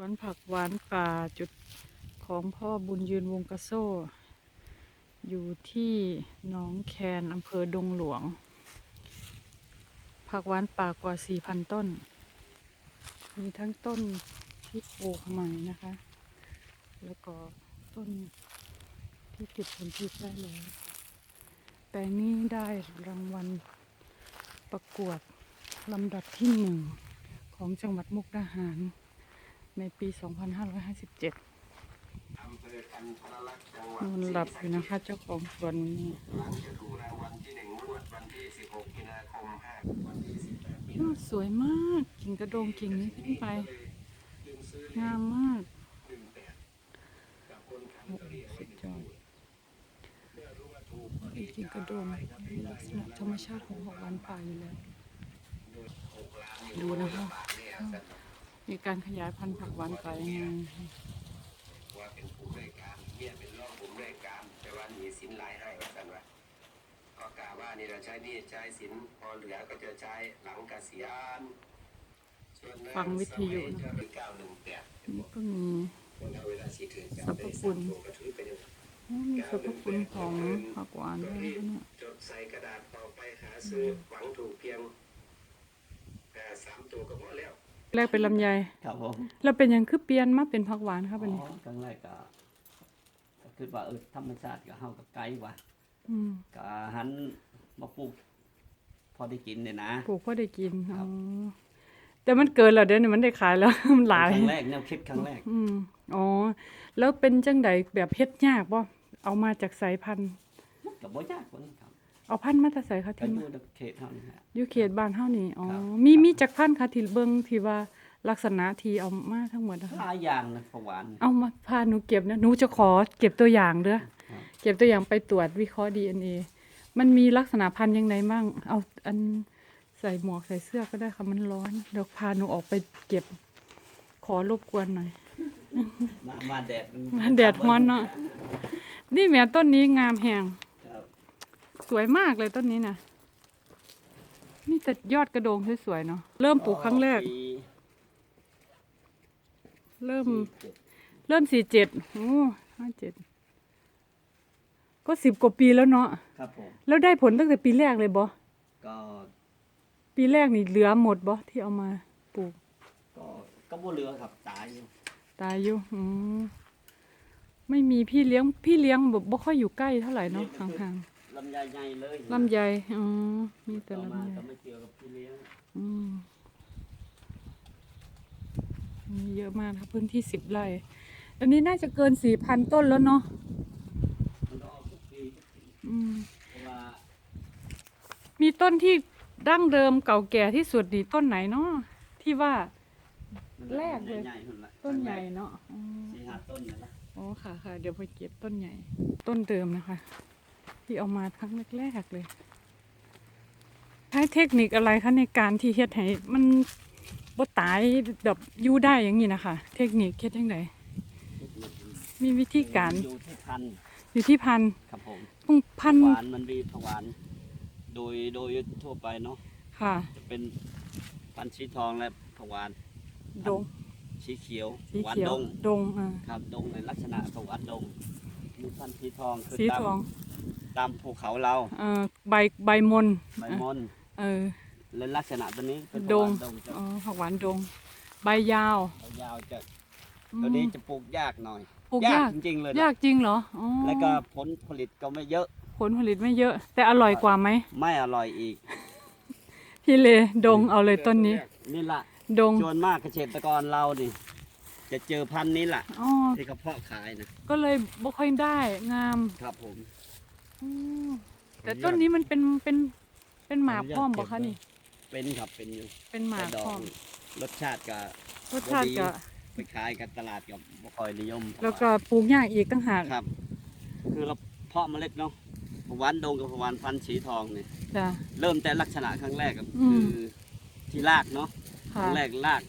วนผักหวานป่าจุดของพ่อบุญยืนวงกระโซ่ อยู่ที่หนองแคนอำเภอดงหลวง ผักหวานป่ากว่า 4,000 ต้น มีทั้งต้นที่ปลูกใหม่นะคะ แล้วก็ต้นที่เก็บผลผลิตได้แล้ว แต่นี่ได้รางวัลประกวดลำดับที่หนึ่งของจังหวัดมุกดาหาร ในปี 2557นอนหลับอยู่นะคะเจ้าของสวนนี้สวยมากกิ่งกระโดงกิ่งนี้ขึ้นไป งามมากสุดยอดอีกกิ่งกระโดงมีลักษณะธรรมชาติของผักวานป่าอยู่แล้ว ดูนะคะ มีการขยายพันธุ์ผักหวานป่ายังไงว่าเป็นผู้บริการเนี่ยเป็นรองผู้บริการ แต่ว่ามีสินหลายให้กันว่าก็กล่าวว่านี่เราใช้นี่ใช้สินพอเหลือก็จะใช้หลังเกษียณส่วนฟังวิทยุนี่ก็มีสรรพคุณโอ้มีสรรพคุณของผักหวานด้วยนะคะเนี่ยจดใส่กระดาษออไปหาซื้อหวังถูกเพียงแค่สามตัวก็พอแล้ว แรกเป็นลำไย ครับผมแล้วเป็นหยังคือเปลี่ยนมาเป็นผักหวานครับอันนี้อ๋อครั้งแรกก็ก็คือว่าเออธรรมชาติก็เฮากับไกลว่ะอืมก็หันมาปลูก พอได้กินเนี่ยนะ ปลูกเพื่อได้กินครัอ๋อบแต่มันเกินแล้วเดี๋ยวนี้มันได้ขายแล้ว มันหลาย ครั้งแรกแนวคิดครั้งแรก อืมอ๋อ แล้วเป็นจังใดแบบเฮ็ดยากบ่เอามาจากสายพันธุ์ก็บ่ยากคนครับ เอาพันธุ์มาแต่ไสคะก็ที่อมายู่ในเขตเท่านี้ฮะ อยู่เขตบ้านเฮานี่อ๋อครับ มีมีจักพันธุ์คะที่เบิ่งที่ว่าลักษณะที่เอามาทั้งหมดนะคะ หลายอย่างนะผักหวานเอามาพาหนูเก็บนะหนูจะขอเก็บตัวอย่างเด้อครับเก็บตัวอย่างไปตรวจวิเคราะห์ DNA มันมีลักษณะพันธุ์ยังไงบ้าง เอาอันใส่หมวกใส่เสื้อก็ได้ค่ะมันร้อนเดี๋ยวพาหนูออกไปเก็บ ขอรบกวนหน่อย มามาแดดมาแดดร้อนเนาะนี่แม่ต้นนี้งามแหงครับ สวยมากเลยต้นนี้นะนี่แต่ยอดกระโดงสวยๆเนาะเริ่มปลูกครั้งแรกปีเริ่มเจ็ดเริ่มสี่เจ็ดโอ้ห้าเจ็ดก็สิบกว่าปีแล้วเนาะครับผมแล้วได้ผลตั้งแต่ปีแรกเลยบ่ก็ปีแรกนี่เหลือหมดบ่ที่เอามาปลูก ก็ก็บ่เหลือครับตายอยู่ตายอยู่อืมไม่มีพี่เลี้ยงพี่เลี้ยงแบบบ่ค่อยอยู่ใกล้เท่าไหร่เนาะห่างลำไยใหญ่เลยๆลำไยอ๋อ มีแต่ต่อลำมาไยก็ไม่เกี่ยวกับพี่เลี้ยงอืมมีเยอะมากค่ะพื้นที่สิบไร่ อันนี้น่าจะเกินสี่พันต้นแล้วเนาะมันก็ออกทุกปีทุกปีอืม เพราะว่ามีต้นที่ดั้งเดิมเก่าแก่ที่สุดนี่ต้นไหนเนาะที่ว่า มันแรกเลย ใหญ่ๆนั่นแหละต้นใหญ่เนาะอ๋อสี่ห้าต้นนะนะอ๋อค่ะค่ะ เดี๋ยวไปเก็บต้นใหญ่ ต้นเดิมนะคะ ที่เอามาครั้งแรกๆเลยใช้เทคนิคอะไรคะในการที่เฮ็ดให้มันบ่ตายแบบอยู่ได้อย่างนี้นะคะ เทคนิคเฮ็ดยังไงมีวิธีการอยู่ที่พันธุ์อยู่ที่พันธุ์ครับผมต้องพันหธุ์วานมันมีผักหวาน โดยโดยทั่วไปเนาะค่ะจะเป็นพันธุ์สีทองและผักหวานดงสีเขียวสีหวานเขียวดงดงอ่าครับดงในลักษณะผักหวานดงมีพันธุ์สีทองคือสีตามทอง ตามภูเขาเราเอ่อใบใบมนใบมอนเออและลักษณะตัวนี้เป็นผักดหงวานดงจะอ๋อผักหวานดง ใบยาว ยาวจะอืมตัวนี้จะปลูกยากหน่อยปลูกยาก จริงๆเลยนะยากจริงเหรออ๋อแล้วก็ผลผลิตก็ไม่เยอะ ผลผลิตไม่เยอะ แต่อร่อยกว่าไหมไม่อร่อยอีก พี่เลดงเอาเลยต้นนี้ นี่ละดงส่วนมากเกษตรกรเราดิจะเจอพันธุ์นี้แหละอ๋อที่เขาเพาะขายนะก็เลยบ่ค่อยได้งาม ครับผม อืมแต่ต้นนี้มันเป็นเป็นเป็นหมากพร้อมบ่คะนี่ เป็นครับเป็นอยู่เป็นหมากแต่ดอพร้อกมรสชาติก็รสชาติก็ไปขายกันตลาดกับบ่ค่อยนิยมแล้วก็ปลูกยากอีกต่างหากครับ คือเราเพาะเมล็ดเนาะผักหวานดงกับผักหวานพันธุ์สีทองเนี่ยจ้ะ เริ่มแต่ลักษณะครั้งแรกก็อืมคือที่รากเนาะคค่ะรั้งแรกราก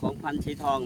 ของพันธุ์สีทอง